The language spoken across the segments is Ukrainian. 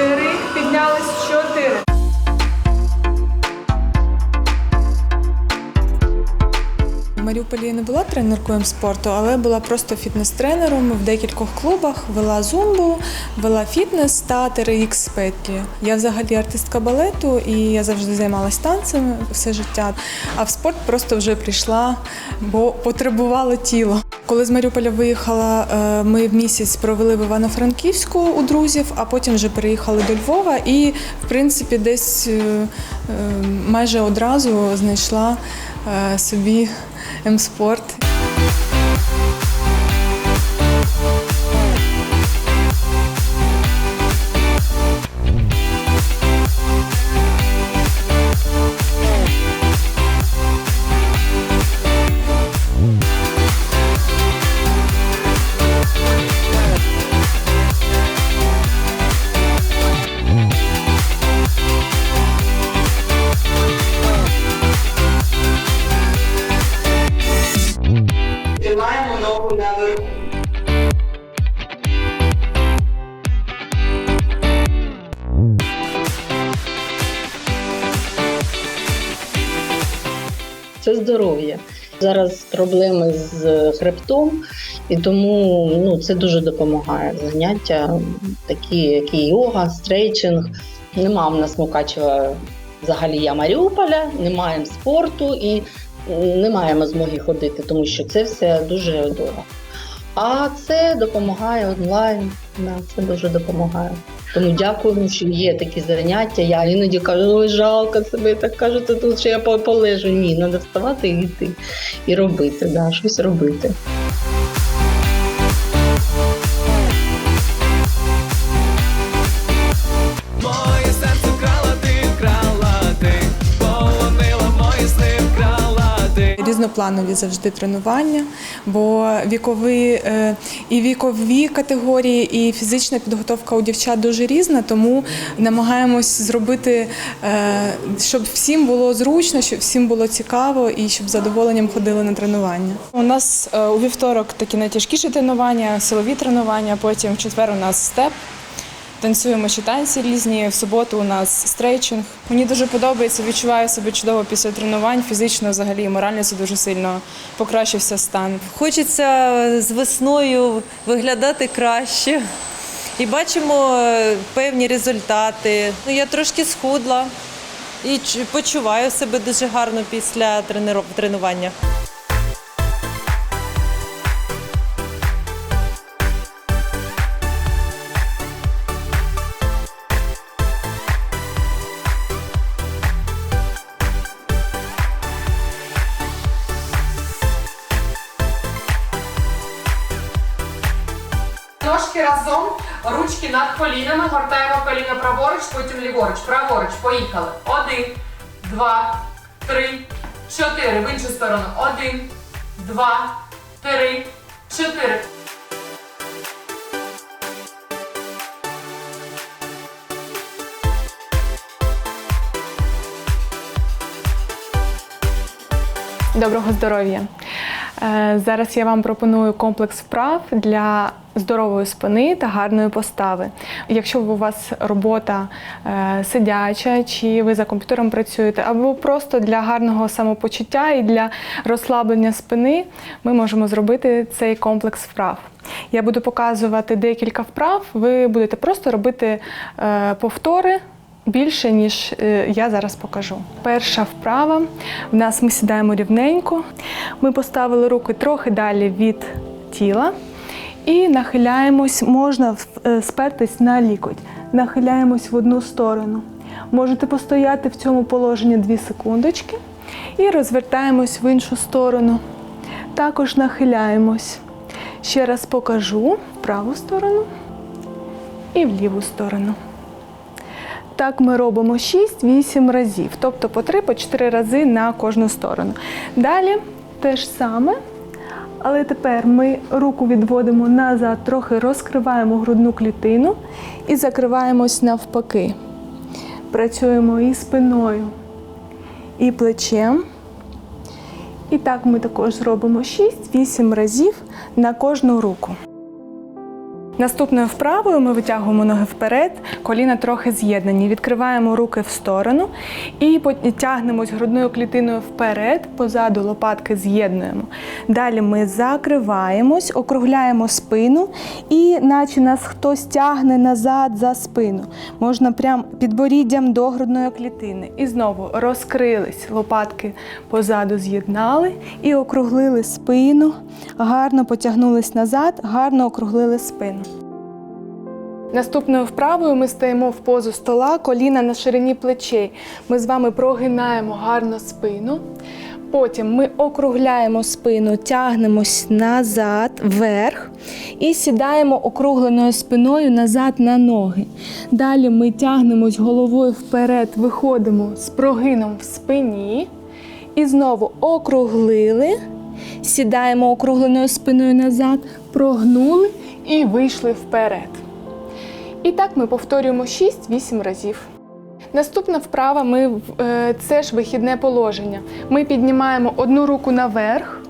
Три. Піднялись. Чотири. В Маріуполі я не була тренеркою спорту, але була просто фітнес-тренером в декількох клубах, вела зумбу, вела фітнес та TRX петлі. Я взагалі артистка балету і я завжди займалася танцями все життя. А в спорт просто вже прийшла, бо потребувало тіло. Коли з Маріуполя виїхала, е, ми в місяць провели в Івано-Франківську у друзів, а потім вже переїхали до Львова і, в принципі, десь е, е, майже одразу знайшла собі М-спорт. Це здоров'я. Зараз проблеми з хребтом, і тому ну, це дуже допомагає. Заняття такі, як і йога, стрейчинг. Нема в нас Мукачева взагалі я Маріуполя, не маємо спорту і не маємо змоги ходити, тому що це все дуже дорого. А це допомагає онлайн. Да, це дуже допомагає. Тому дякуємо, що є такі заняття. Я іноді кажу, ой, жалко себе, так кажете, тут ще я полежу. Ні, треба вставати і йти і робити, да, щось робити. Різнопланові завжди тренування, бо вікові е, і вікові категорії, і фізична підготовка у дівчат дуже різна, тому намагаємось зробити, е, щоб всім було зручно, щоб всім було цікаво і щоб з задоволенням ходили на тренування. У нас е, у вівторок такі найтяжкіші тренування, силові тренування, потім в четвер у нас степ. Танцюємо ще танці різні. В суботу у нас стрейчинг. Мені дуже подобається, відчуваю себе чудово після тренувань. Фізично, взагалі, морально це дуже сильно покращився стан. Хочеться з весною виглядати краще. І бачимо е, певні результати. Ну, я трошки схудла і почуваю себе дуже гарно після тренування. Ножки разом, ручки над колінами, гортаємо коліна праворуч, потім ліворуч, праворуч. Поїхали. Один, два, три, чотири. В іншу сторону. Один, два, три, чотири. Доброго здоров'я! Е, Зараз я вам пропоную комплекс вправ для здорової спини та гарної постави. Якщо у вас робота е, сидяча, чи ви за комп'ютером працюєте, або просто для гарного самопочуття і для розслаблення спини, ми можемо зробити цей комплекс вправ. Я буду показувати декілька вправ, ви будете просто робити е, повтори більше, ніж е, я зараз покажу. Перша вправа. В нас ми сідаємо рівненько. Ми поставили руки трохи далі від тіла і нахиляємось, можна е, спертись на лікоть. Нахиляємось в одну сторону. Можете постояти в цьому положенні 2 секундочки і розвертаємось в іншу сторону. Також нахиляємось. Ще раз покажу в праву сторону і в ліву сторону. Так ми робимо 6-8 разів, тобто по 3-4 рази на кожну сторону. Далі те ж саме, але тепер ми руку відводимо назад, трохи розкриваємо грудну клітину і закриваємось навпаки. Працюємо і спиною, і плечем. І так ми також зробимо 6-8 разів на кожну руку. Наступною вправою ми витягуємо ноги вперед, коліна трохи з'єднані. Відкриваємо руки в сторону і потягнемось грудною клітиною вперед, позаду лопатки з'єднуємо. Далі ми закриваємось, округляємо спину і наче нас хтось тягне назад за спину. Можна прям підборіддям до грудної клітини. І знову розкрились, лопатки позаду з'єднали і округлили спину, гарно потягнулись назад, гарно округлили спину. Наступною вправою ми стаємо в позу стола, коліна на ширині плечей. Ми з вами прогинаємо гарно спину. Потім ми округляємо спину, тягнемось назад, вверх і сідаємо округленою спиною назад на ноги. Далі ми тягнемось головою вперед, виходимо з прогином в спині. І знову округлили, сідаємо округленою спиною назад, прогнули і вийшли вперед. І так ми повторюємо 6-8 разів. Наступна вправа ми, е, це ж вихідне положення. Ми піднімаємо одну руку наверх,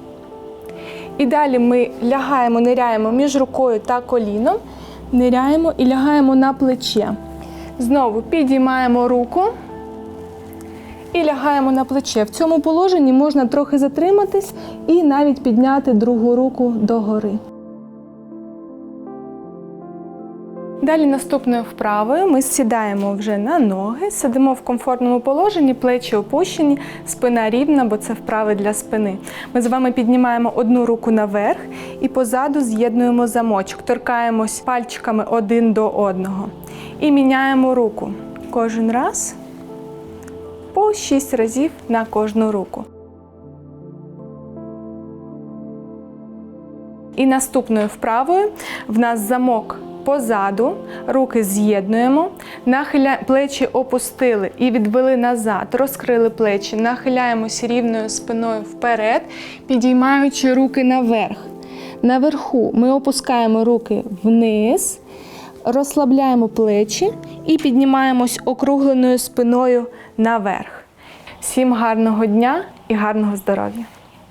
і далі ми лягаємо, ниряємо між рукою та коліном, ниряємо і лягаємо на плече. Знову підіймаємо руку і лягаємо на плече. В цьому положенні можна трохи затриматись і навіть підняти другу руку догори. Далі наступною вправою ми сідаємо вже на ноги, сидимо в комфортному положенні, плечі опущені, спина рівна, бо це вправи для спини. Ми з вами піднімаємо одну руку наверх і позаду з'єднуємо замочок, торкаємось пальчиками один до одного і міняємо руку. Кожен раз по 6 разів на кожну руку. І наступною вправою в нас замок позаду, руки з'єднуємо, нахиля... плечі опустили і відвели назад, розкрили плечі, нахиляємося рівною спиною вперед, підіймаючи руки наверх. Наверху ми опускаємо руки вниз, розслабляємо плечі і піднімаємось округленою спиною наверх. Всім гарного дня і гарного здоров'я!